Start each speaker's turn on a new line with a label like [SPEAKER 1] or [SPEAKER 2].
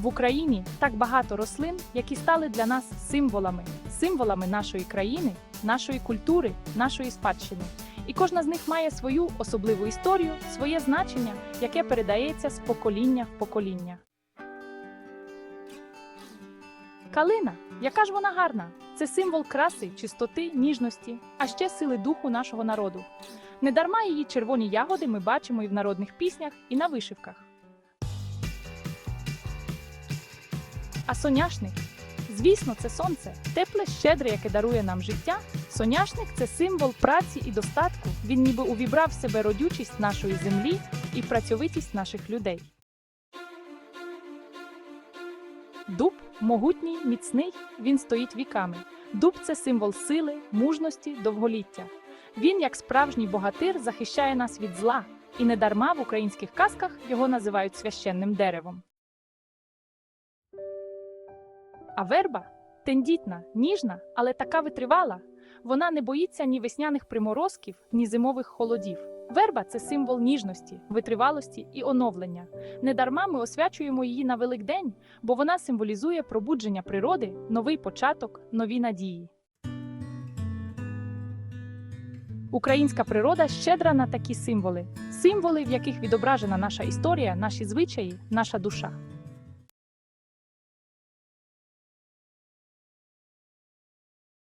[SPEAKER 1] В Україні так багато рослин, які стали для нас символами, символами нашої країни, нашої культури, нашої спадщини. І кожна з них має свою особливу історію, своє значення, яке передається з покоління в покоління. Калина, яка ж вона гарна! Це символ краси, чистоти, ніжності, а ще сили духу нашого народу. Недарма її червоні ягоди ми бачимо і в народних піснях, і на вишивках. А соняшник? Звісно, це сонце, тепле, щедре, яке дарує нам життя. Соняшник це символ праці і достатку. Він ніби увібрав в себе родючість нашої землі і працьовитість наших людей. Дуб могутній, міцний, він стоїть віками. Дуб це символ сили, мужності, довголіття. Він, як справжній богатир, захищає нас від зла, і недарма в українських казках його називають священним деревом. А верба тендітна, ніжна, але така витривала. Вона не боїться ні весняних приморозків, ні зимових холодів. Верба це символ ніжності, витривалості і оновлення. Недарма ми освячуємо її на Великдень, бо вона символізує пробудження природи, новий початок, нові надії. Українська природа щедра на такі символи, символи, в яких відображена наша історія, наші звичаї, наша душа.